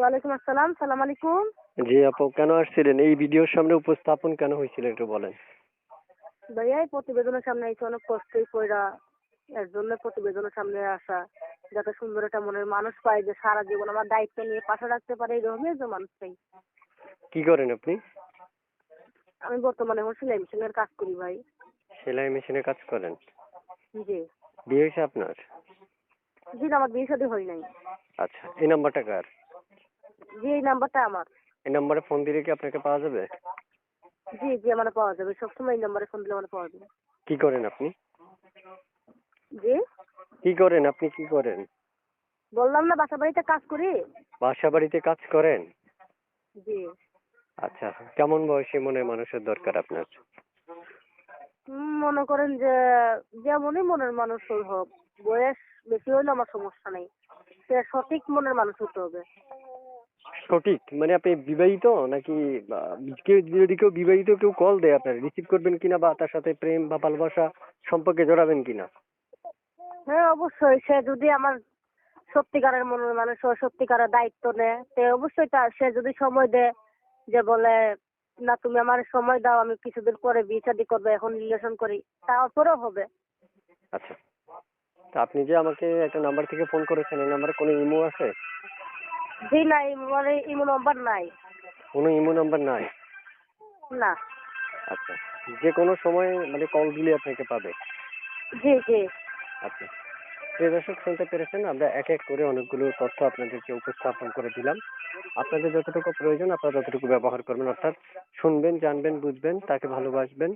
ওয়ালাইকুম আসসালাম সালাম আলাইকুম। জি আপু কেন আসছিলেন? এই ভিডিওর সামনে উপস্থাপন কেন হয়েছিল একটু বলেন। ভাইয়া এই প্রতিবেদনের সামনে এসে অনেক কষ্টই কইরা এর জন্য প্রতিবেদনের সামনে আসা যাতে সুন্দর একটা মনের মানুষ পাই যে সারা জীবন আমার দায়িত্ব নিয়ে পাশে রাখতে পারে এরকমই একজন মানুষ চাই কি করেন আপনি? আমি বর্তমানে এখন সেলাই মেশিনের কাজ করি ভাই। সেলাই মেশিনে কাজ করেন? জি। বিয়ে হয়েছে আপনার? জি না, আমার বিয়ে শাদী হয় নাই। আচ্ছা এই নাম্বারটা কার? জি এই নাম্বারটা আমার। এই নাম্বারে ফোন দিলে কি আপনাকে পাওয়া যাবে? জি জি আমার পাওয়া যাবে। সবসময় এই নাম্বারে ফোন দিলে আমার পাওয়া যাবে। কি করেন আপনি? জি? কি করেন? আপনি কি করেন? বললাম না বাসা বাড়িতে কাজ করি। বাসা বাড়িতে কাজ করেন? জি। আচ্ছা কেমন বয়সী মনে মানুষের দরকার আপনার? উম, মনে করেন যে যেমনই মনের মানুষ হোক বয়স বেশি হইলে আমার সমস্যা নেই। সে সঠিক মনের মানুষ হতে হবে। সঠিক? মানে আপনি বিবাহিত নাকি কেউ যদি কেউ বিবাহিত কেউ কল দেয় আপনার রিসিভ করবেন কিনা বা তার সাথে প্রেম বা ভালোবাসা সম্পর্কে জড়াবেন কিনা? হ্যাঁ অবশ্যই। সে যদি আমার সত্যিকারের মনের মানুষ সত্যিকারের দায়িত্ব নেয় সে অবশ্যই তার সে যদি সময় দেয় যে বলে না তুমি আমার সময় দাও আমি কিছুদিন পরে বিয়ে শাদী করব এখন রিলেশন করি। তারপরেও হবে। আচ্ছা। তা আপনি যে আমাকে একটা নাম্বার থেকে ফোন করেছেন এই নাম্বারে কোনো ইমো আছে? জি না মানে ইমো নম্বর নাই। কোনো ইমো নাম্বার নাই? না। আচ্ছা যে কোনো সময় মানে কল দিলে আপনাকে পাবে? জি জি। আচ্ছা। প্রিয় দর্শক শুনতে পেরেছেন? আমরা এক এক করে অনেকগুলো তথ্য আপনাদেরকে উপস্থাপন করে দিলাম। আপনাদের যতটুকু প্রয়োজন আপনারা ততটুকু ব্যবহার করবেন। অর্থাৎ শুনবেন জানবেন বুঝবেন তাকে ভালোবাসবেন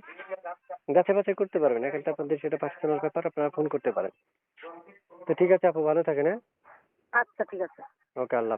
যাচাই বাছাই করতে পারবেন। এখানটা আপনাদের সেটা পার্সোনাল ব্যাপার আপনারা ফোন করতে পারেন। তো ঠিক আছে আপু ভালো থাকেন হ্যাঁ? আচ্ছা ঠিক আছে। ওকে আল্লাহ।